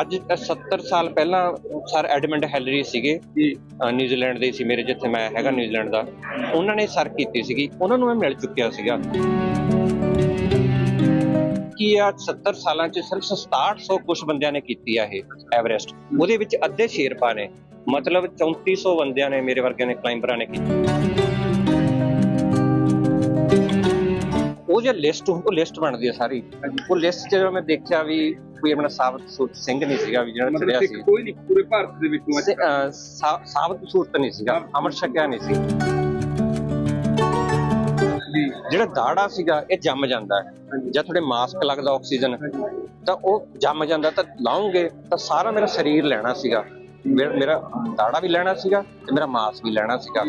ਅੱਜ 70 ਸਾਲ ਪਹਿਲਾਂ ਸਰ ਐਡਮੰਡ ਹੈਲਰੀ ਸੀਗੇ। ਨਿਊਜ਼ੀਲੈਂਡ ਦੇ ਸੀ ਮੇਰੇ ਜਿੱਥੇ ਮੈਂ ਹੈਗਾ ਨਿਊਜ਼ੀਲੈਂਡ ਦਾ। ਉਹਨਾਂ ਨੇ ਸਰ ਕੀਤੀ ਸੀਗੀ। ਉਹਨਾਂ ਨੂੰ ਮੈਂ ਮਿਲ ਚੁੱਕਿਆ ਸੀਗਾ। ਕੀ ਆ 70 ਸਾਲਾਂ ਚ ਸਿਰਫ 6700 ਕੁਝ ਬੰਦਿਆਂ ਨੇ ਕੀਤੀ ਆ ਇਹ ਐਵਰੈਸਟ। ਉਹਦੇ ਵਿੱਚ ਅੱਧੇ ਸ਼ੇਰਪਾ ਨੇ। ਮਤਲਬ 3400 ਬੰਦਿਆਂ ਨੇ ਮੇਰੇ ਵਰਗਿਆਂ ਨੇ ਕਲਾਈਂਬਰਾਂ ਨੇ ਕੀਤੀ। ਜੇ ਲਿਸਟ ਉਹ ਲਿਸਟ ਬਣਦੀ ਹੈ ਸਾਰੀ। ਉਹ ਲਿਸਟ ਜਦੋਂ ਮੈਂ ਦੇਖਿਆ ਵੀ ਕੋਈ ਆਪਣਾ ਸਾਬਤ ਸੂਰਤ ਸਿੰਘ ਨਹੀਂ ਸੀਗਾ ਵੀ ਜਿਹੜਾ ਚੜਿਆ ਸੀ। ਕੋਈ ਨਹੀਂ ਪੂਰੇ ਭਾਰਤ ਦੇ ਵਿੱਚੋਂ ਸਾਬਤ ਸੂਰਤ ਨਹੀਂ ਸੀਗਾ ਅਮਰ ਛਕਿਆ ਨਹੀਂ ਸੀ। ਜਿਹੜਾ ਦਾੜਾ ਸੀਗਾ ਇਹ ਜੰਮ ਜਾਂਦਾ ਹੈ। ਜਦ ਤੁਹਾਡੇ ਮਾਸਕ ਲੱਗਦਾ ਆਕਸੀਜਨ ਤਾਂ ਉਹ ਜੰਮ ਜਾਂਦਾ ਤਾਂ ਲਾਉਂਗੇ ਤਾਂ ਸਾਰਾ ਮੇਰਾ ਸਰੀਰ ਲੈਣਾ ਸੀਗਾ। ਮੇਰਾ ਦਾੜਾ ਵੀ ਲੈਣਾ ਸੀਗਾ ਤੇ ਮੇਰਾ ਮਾਸ ਵੀ ਲੈਣਾ ਸੀਗਾ।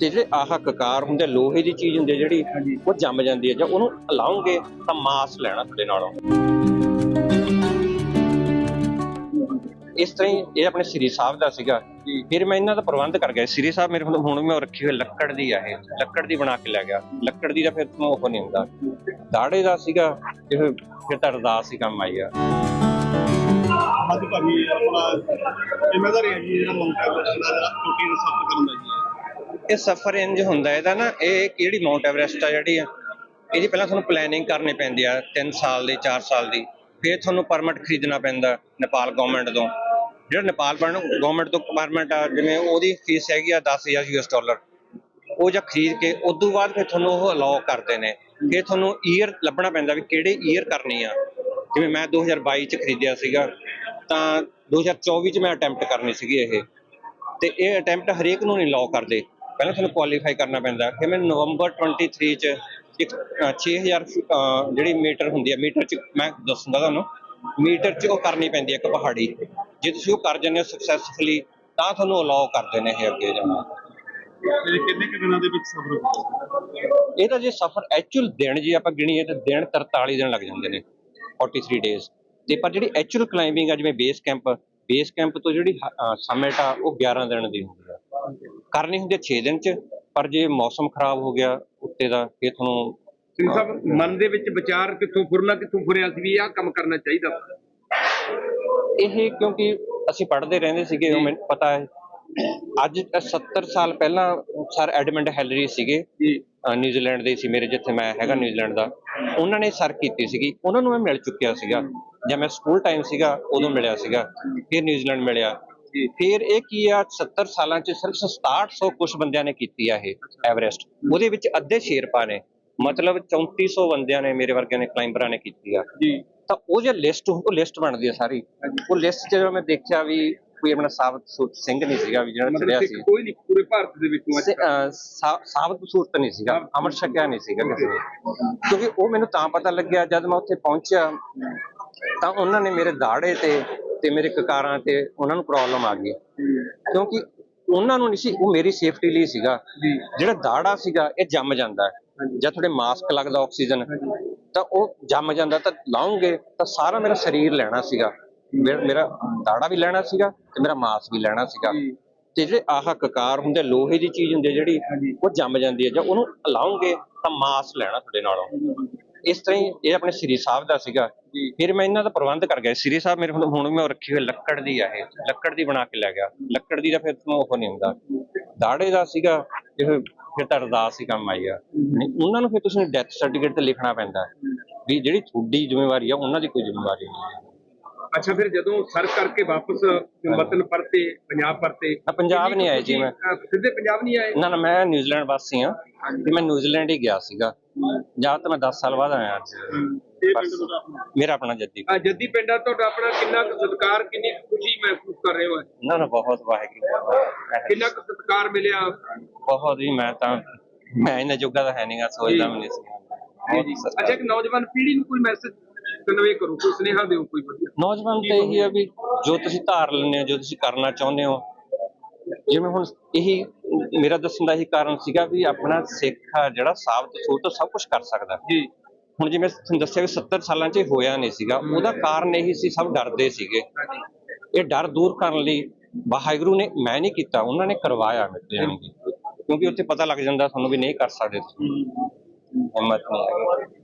ਤੇ ਜਿਹੜੇ ਆਹ ਕਕਾਰ ਹੁੰਦੇ ਲੋਹੇ ਦੀ ਚੀਜ਼ ਹੁੰਦੀ ਹੈ ਜਿਹੜੀ। ਉਹ ਜੰਮ ਜਾਂਦੀ ਹੈ ਜੇ ਉਹਨੂੰ ਲਾਉਂਗੇ ਤਾਂ ਮਾਸ ਲੈਣਾ ਤੁਹਾਡੇ ਨਾਲੋਂ। ਇਸ ਤਰ੍ਹਾਂ ਹੀ ਇਹ ਆਪਣੇ ਸ੍ਰੀ ਸਾਹਿਬ ਦਾ ਸੀਗਾ। ਫਿਰ ਮੈਂ ਇਹਨਾਂ ਦਾ ਪ੍ਰਬੰਧ ਕਰ ਗਿਆ। ਸ੍ਰੀ ਸਾਹਿਬ ਮੇਰੇ ਹੁਣ ਹੁਣ ਵੀ ਮੈਂ ਰੱਖੀ ਹੋਈ ਲੱਕੜ ਦੀ ਆ ਇਹ। ਲੱਕੜ ਦੀ ਬਣਾ ਕੇ ਲੈ ਗਿਆ। ਲੱਕੜ ਦੀ ਦਾ ਫਿਰ ਉਹ ਨਹੀਂ ਹੁੰਦਾ। ਦਾੜੇ ਦਾ ਸੀਗਾ ਇਹ ਫਿਰ ਤਾਂ ਅਰਦਾਸ ਹੀ ਕੰਮ ਆਈ ਆ। ਅੱਜ ਭਾਜੀ ਆਪਣਾ ਜ਼ਿੰਮੇਵਾਰੀ ਹੈ ਜੀ ਜਿਹੜਾ ਮਾਊਂਟ ਐਵਰੈਸਟ ਦਾ ਛੋਟੀ ਦਾ ਸਫ਼ਰ ਕਰਨ ਦਾ ਜੀ। ਇਹ ਸਫਰ ਇੰਜ ਹੁੰਦਾ, ਇਹਦਾ ਨਾ ਇਹ ਕਿਹੜੀ ਮਾਊਂਟ ਐਵਰੈਸਟ ਆ ਜਿਹੜੀ ਆ? ਇਹਦੀ ਪਹਿਲਾਂ ਤੁਹਾਨੂੰ ਪਲੈਨਿੰਗ ਕਰਨੀ ਪੈਂਦੀ ਆ 3 ਸਾਲ ਦੀ 4 ਸਾਲ ਦੀ। ਫਿਰ ਤੁਹਾਨੂੰ ਪਰਮਿਟ ਖਰੀਦਣਾ ਪੈਂਦਾ ਨੇਪਾਲ ਗਵਰਨਮੈਂਟ ਤੋਂ। ਜਿਹੜਾ ਨੇਪਾਲ ਗਵਰਨਮੈਂਟ ਤੋਂ ਪਰਮਿਟ ਆ, ਜਿਵੇਂ ਉਹਦੀ ਫੀਸ ਹੈਗੀ ਆ 10000 ਯੂਐਸ ਡਾਲਰ ਉਹ ਜਾਂ ਖਰੀਦ ਕੇ ਉਸ ਤੋਂ ਬਾਅਦ ਫਿਰ ਤੁਹਾਨੂੰ ਉਹ ਅਲਾਉ ਕਰਦੇ ਨੇ। ਫਿਰ ਤੁਹਾਨੂੰ ਈਅਰ ਲੱਭਣਾ ਪੈਂਦਾ ਵੀ ਕਿਹੜੇ ਈਅਰ ਕਰਨੀ ਆ। ਜਿਵੇਂ ਮੈਂ 2022 ਚ ਖਰੀਦਿਆ ਸੀਗਾ, ਤਾਂ 2024 ਚ ਮੈਂ ਅਟੈਂਪਟ ਕਰਨੀ ਸੀਗੀ ਇਹ। ਤੇ ਇਹ ਅਟੈਂਪਟ ਹਰੇਕ ਨੂੰ ਨਹੀਂ ਲਾਅ ਕਰਦੇ। ਪਹਿਲਾਂ ਤੁਹਾਨੂੰ ਕੁਆਲੀਫਾਈ ਕਰਨਾ ਪੈਂਦਾ ਕਿ ਮੈਂ ਨਵੰਬਰ 23 ਚ ਇੱਕ ਅ, 6000 ਫੁ- ਅ, ਜਿਹੜੀ ਮੀਟਰ ਹੁੰਦੀ ਹੈ ਮੀਟਰ ਚ ਮੈਂ ਦੱਸੂੰਗਾ ਤੁਹਾਨੂੰ ਮੀਟਰ ਚ ਉਹ ਕਰਨੀ ਪੈਂਦੀ ਹੈ ਇੱਕ ਪਹਾੜੀ। ਜੇ ਤੁਸੀਂ ਉਹ ਕਰ ਜਾਂਦੇ ਹੋ ਸਕਸੈਸਫੁਲੀ ਤਾਂ ਤੁਹਾਨੂੰ ਅਲਾਉ ਕਰਦੇ ਨੇ ਇਹ ਅੱਗੇ ਜਾਣਾ। ਇਹ ਕਿੰਨੇ ਕਿ ਦਿਨਾਂ ਦੇ ਵਿੱਚ ਸਫ਼ਰ ਹੋਊਗਾ ਇਹਦਾ ਜੇ ਸਫਰ ਐਕਚੁਅਲ ਦਿਨ ਜੇ ਆਪਾਂ ਗਿਣੀਏ ਤਾਂ ਦਿਨ 43 ਦਿਨ ਲੱਗ ਜਾਂਦੇ ਨੇ 43 ਡੇਜ਼ ਤੇ ਪਰ ਜਿਹੜੀ ਐਕਚੁਅਲ ਕਲਾਈਂਬਿੰਗ ਆ ਜਿਵੇਂ ਬੇਸ ਕੈਂਪ ਬੇਸ ਕੈਂਪ ਤੋਂ ਜਿਹੜੀ ਸਮਿਟ ਆ ਉਹ 11 ਦਿਨ ਦੀ ਹੁੰਦੀ ਕਰਨੀ ਹੁੰਦੀ 6 ਦਿਨ ਚ ਪਰ ਜੇ ਮੌਸਮ ਖਰਾਬ ਹੋ ਗਿਆ ਉੱਤੇ ਦਾ ਫਿਰ ਤੁਹਾਨੂੰ ਸਿੰਘ ਸਾਹਿਬ ਮਨ ਦੇ ਵਿੱਚ ਵਿਚਾਰ ਕਿੱਥੋਂ ਫੁਰਨਾ ਕਿੱਥੋਂ ਫੁਰਿਆ ਸੀ ਵੀ ਆਹ ਕੰਮ ਕਰਨਾ ਚਾਹੀਦਾ ਇਹ ਕਿਉਂਕਿ ਅਸੀਂ ਪੜ੍ਹਦੇ ਰਹਿੰਦੇ ਸੀਗੇ ਉਹ ਮੈਨੂੰ ਪਤਾ ਹੈ। ਅੱਜ 70 ਸਾਲ ਪਹਿਲਾਂ ਸਰ ਐਡਮੰਡ ਹੈਲਰੀ ਸੀਗੇ ਨਿਊਜ਼ੀਲੈਂਡ ਦੇ ਸੀ ਮੇਰੇ ਜਿੱਥੇ ਮੈਂ ਹੈਗਾ ਨਿਊਜ਼ੀਲੈਂਡ ਦਾ। ਉਹਨਾਂ ਨੇ ਸਰ ਕੀਤੀ ਸੀਗੀ ਉਹਨਾਂ ਨੂੰ ਮੈਂ ਮਿਲ ਚੁੱਕਿਆ ਸੀਗਾ। ਜਦ ਮੈਂ ਸਕੂਲ ਟਾਈਮ ਸੀਗਾ ਉਦੋਂ ਮਿਲਿਆ ਸੀਗਾ। ਫਿਰ ਨਿਊਜ਼ੀਲੈਂਡ ਮਿਲਿਆ। ਫਿਰ ਇਹ ਕੀ ਆ 70 ਸਾਲਾਂ ਚ ਸਿਰਫ 6700 ਕੁਝ ਬੰਦਿਆਂ ਨੇ ਕੀਤੀ ਆ ਇਹ ਐਵਰੈਸਟ। ਉਹਦੇ ਵਿੱਚ ਅੱਧੇ ਸ਼ੇਰਪਾ ਨੇ ਮਤਲਬ 3400 ਬੰਦਿਆਂ ਨੇ ਮੇਰੇ ਵਰਗਿਆਂ ਨੇ ਕਲਾਈਂਬਰਾਂ ਨੇ ਕੀਤੀ ਆ। ਜੀ। ਤਾਂ ਉਹ ਜੇ ਲਿਸਟ ਉਹ ਲਿਸਟ ਬਣਦੀ ਹੈ ਸਾਰੀ। ਉਹ ਲਿਸਟ ਜਦੋਂ ਮੈਂ ਦੇਖਿਆ ਵੀ ਕੋਈ ਆਪਣਾ ਸਾਬਤ ਸੂਰਤ ਸਿੰਘ ਨਹੀਂ ਸੀਗਾ ਵੀ ਜਿਹੜਾ ਚੜਿਆ ਸੀ। ਕੋਈ ਨਹੀਂ ਪੂਰੇ ਭਾਰਤ ਦੇ ਵਿੱਚੋਂ ਸਾਬਤ ਸੂਰਤ ਨਹੀਂ ਸੀਗਾ ਅਮਰ ਛਕਿਆ ਨਹੀਂ ਸੀਗਾ ਕਿਸੇ ਨੇ। ਕਿਉਂਕਿ ਉਹ ਮੈਨੂੰ ਤਾਂ ਪਤਾ ਲੱਗਿਆ ਜਦ ਮੈਂ ਉੱਥੇ ਪਹੁੰਚਿਆ ਤਾਂ ਉਹਨਾਂ ਨੇ ਮੇਰੇ ਦਾੜੇ ਤੇ ਤੇ ਮੇਰੇ ਕਕਾਰਾਂ ਤੇ ਉਹਨਾਂ ਨੂੰ ਪ੍ਰੋਬਲਮ ਆ ਗਈ ਕਿਉਂਕਿ ਉਹਨਾਂ ਨੂੰ ਨਹੀਂ ਸੀ ਉਹ ਮੇਰੀ ਸੇਫਟੀ ਲਈ ਸੀਗਾ। ਜਿਹੜਾ ਦਾੜਾ ਸੀਗਾ ਇਹ ਜੰਮ ਜਾਂਦਾ ਜਦ ਤੁਹਾਡੇ ਮਾਸਕ ਲੱਗਦਾ ਆਕਸੀਜਨ ਤਾਂ ਉਹ ਜੰਮ ਜਾਂਦਾ ਤਾਂ ਲਾਉਂਗੇ ਤਾਂ ਸਾਰਾ ਮੇਰਾ ਸਰੀਰ ਲੈਣਾ ਸੀਗਾ। ਮੇਰਾ ਦਾੜਾ ਵੀ ਲੈਣਾ ਸੀਗਾ ਤੇ ਮੇਰਾ ਮਾਸ ਵੀ ਲੈਣਾ ਸੀਗਾ। ਤੇ ਜਿਹੜੇ ਆਹ ਕਕਾਰ ਹੁੰਦੇ ਲੋਹੇ ਦੀ ਚੀਜ਼ ਹੁੰਦੀ ਹੈ ਜਿਹੜੀ ਉਹ ਜੰਮ ਜਾਂਦੀ ਹੈ। ਜੇ ਉਹਨੂੰ ਲਾਉਂਗੇ ਤਾਂ ਮਾਸ ਲੈਣਾ ਤੁਹਾਡੇ ਨਾਲੋਂ। ਇਸ ਤਰ੍ਹਾਂ ਹੀ ਇਹ ਆਪਣੇ ਸ੍ਰੀ ਸਾਹਿਬ ਦਾ ਸੀਗਾ। ਫਿਰ ਮੈਂ ਇਹਨਾਂ ਦਾ ਪ੍ਰਬੰਧ ਕਰ ਗਿਆ। ਸ੍ਰੀ ਸਾਹਿਬ ਮੇਰੇ ਹੁਣ ਹੁਣ ਵੀ ਮੈਂ ਉਹ ਰੱਖੀ ਹੋਈ ਲੱਕੜ ਦੀ ਆ ਇਹ। ਲੱਕੜ ਦੀ ਬਣਾ ਕੇ ਲੈ ਗਿਆ। ਲੱਕੜ ਦੀ ਤਾਂ ਫਿਰ ਤੁਹਾਨੂੰ ਉਹ ਨਹੀਂ ਹੁੰਦਾ। ਦਾੜੇ ਦਾ ਸੀਗਾ ਇਹ ਫਿਰ ਤਾਂ ਅਰਦਾਸ ਹੀ ਕੰਮ ਆਈ ਆ। ਨਹੀਂ, ਉਹਨਾਂ ਨੂੰ ਫਿਰ ਤੁਸੀਂ ਡੈਥ ਸਰਟੀਫਿਕੇਟ ਤੇ ਲਿਖਣਾ ਪੈਂਦਾ। ਵੀ ਜਿਹੜੀ ਤੁਹਾਡੀ ਜ਼ਿੰਮੇਵਾਰੀ ਆ ਉਹਨਾਂ ਦੀ ਕੋਈ ਜ਼ਿੰਮੇਵਾਰੀ ਨਹੀਂ ਅੱਛਾ ਫਿਰ ਜਦੋਂ ਸਰ ਕਰਕੇ ਵਾਪਸ ਵਤਨ ਪਰਤੇ ਪੰਜਾਬ ਪਰਤੇ ਮੈਂ ਪੰਜਾਬ ਨਹੀਂ ਆਇਆ ਜੀ ਮੈਂ। ਸਿੱਧੇ ਪੰਜਾਬ ਨਹੀਂ ਆਏ? ਨਾ ਨਾ ਮੈਂ ਨਿਊਜ਼ੀਲੈਂਡ ਵਾਸੀ ਹਾਂ ਤੇ ਮੈਂ ਨਿਊਜ਼ੀਲੈਂਡ ਹੀ ਗਿਆ ਸੀਗਾ। ਜਾਂ ਤਾਂ ਮੈਂ 10 ਸਾਲ ਬਾਅਦ ਆਇਆ ਅੱਜ। ਦਾ ਮੇਰਾ ਆਪਣਾ ਜੱਦੀ ਆ ਜੱਦੀ ਪਿੰਡ ਆ ਤੁਹਾਡਾ ਆਪਣਾ ਕਿੰਨਾ ਕੁ ਸਤਿਕਾਰ ਕਿੰਨੀ ਕੁ ਖੁਸ਼ੀ ਮਹਿਸੂਸ ਕਰ ਰਹੇ ਹੋ ਨਾ ਨਾ ਬਹੁਤ ਵਾਹਿਗੁਰੂ। ਕਿੰਨਾ ਕੁ ਸਤਿਕਾਰ ਮਿਲਿਆ? ਬਹੁਤ ਹੀ ਮੈਂ ਤਾਂ ਮੈਂ ਇਹਨਾਂ ਜੋਗਾ ਤਾਂ ਹੈ ਨਹੀਂਗਾ ਸੋਚਦਾ ਵੀ ਨਹੀਂ ਸੀ। ਬਹੁਤ ਅੱਛਾ ਇੱਕ ਨੌਜਵਾਨ ਪੀੜ੍ਹੀ ਨੂੰ ਕੋਈ ਮੈਸੇਜ ਕਨਵੇ ਕਰੋ ਕੋਈ ਸੁਨੇਹਾ ਦਿਓ ਕੋਈ ਵਧੀਆ। ਨੌਜਵਾਨ ਤੇ ਇਹੀ ਹੈ ਵੀ ਜੋ ਤੁਸੀਂ ਧਾਰ ਲੈਂਦੇ ਹੋ ਜੋ ਤੁਸੀਂ ਕਰਨਾ ਚਾਹੁੰਦੇ ਹੋ। ਜਿਵੇਂ ਹੁਣ ਇਹੀ ਮੇਰਾ ਦੱਸਣ ਦਾ ਇਹੀ ਕਾਰਨ ਸੀਗਾ ਵੀ ਆਪਣਾ ਸਿੱਖ ਆ ਜਿਹੜਾ ਸਾਬਤ ਸੂਰਤ ਸਭ ਕੁਝ ਕਰ ਸਕਦਾ। ਜੀ। ਹੁਣ ਜਿਵੇਂ ਤੁਹਾਨੂੰ ਦੱਸਿਆ ਵੀ 70 ਸਾਲਾਂ 'ਚ ਹੋਇਆ ਨਹੀਂ ਸੀਗਾ ਉਹਦਾ ਕਾਰਨ ਇਹੀ ਸੀ ਸਭ ਡਰਦੇ ਸੀਗੇ। ਇਹ ਡਰ ਦੂਰ ਕਰਨ ਲਈ ਵਾਹਿਗੁਰੂ ਨੇ ਮੈਂ ਨਹੀਂ ਕੀਤਾ ਉਹਨਾਂ ਨੇ ਕਰਵਾਇਆ ਮੇਰੇ ਕਿ। ਕਿਉਂਕਿ ਉੱਥੇ ਪਤਾ ਲੱਗ ਜਾਂਦਾ ਤੁਹਾਨੂੰ ਵੀ ਨਹੀਂ ਕਰ ਸਕਦੇ ਹਿੰਮਤ ਨਹੀਂ ਹੈਗੀ।